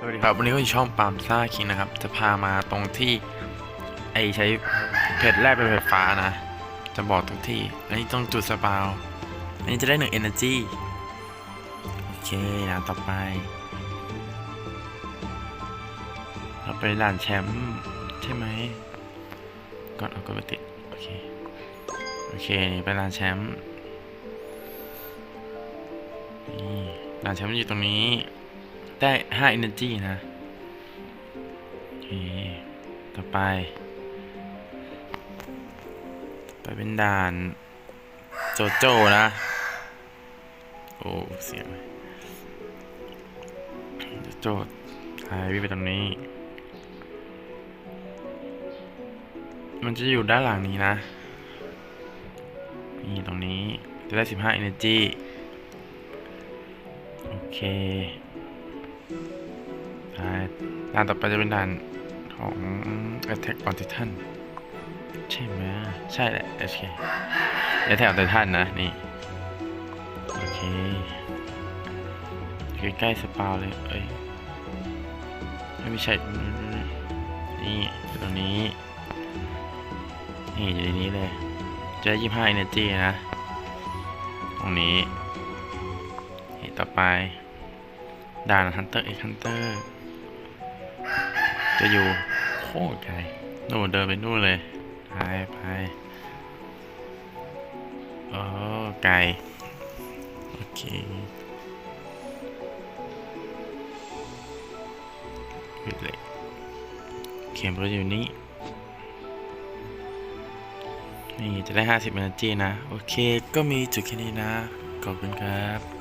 สวัสดีครับวันนี้ก็อยู่ช่องปามซ่าคิงนะครับ จะพามาตรงที่ ไอใช้เพชรแรกเป็นไฟฟ้านะ จะบอกทุกที่ อันนี้ต้องจุดสปาวอันนี้จะได้หนึ่ง energy โอเคนะต่อไปเราไปด่านแชมป์ใช่ไหมก่อนเอากดไปติดโอเคโอเคนี่ไปด่านแชมป์นี่ด่านแชมป์อยู่ตรงนี้ ได้5 energy นะโอเคต่อไป ไปเป็นด่าน โจโจนะ โอ้ เสียงโจโจหายวิ่งไปตรงนี้ มันจะอยู่ด้านหลังนี้นะ นี่ตรงนี้ จะได้ 15 energy โอเค ด่านต่อไปจะเป็นด่านของ Attack on Titan ใช่ไหมใช่แหละ โอเค Attack on Titan นะ นี่ โอเคอยู่ใกล้สปาวเลย เอ้ย ไม่ใช่ นี่ตรงนี้ นี่ อยู่ในนี้เลย จะยี่ห้า energy นะ ตรงนี้ ต่อไป ด่าน Hunter x Hunter จะอยู่โคตรไกลนู่นเดินไปนู่นเลย ไปไปโอ้ไกล โอเคปิเลยเข็มรถอยู่นี่นี่จะได้ 50 energy นะ โอเค ก็มีจุดแค่นี้นะ ขอบคุณครับ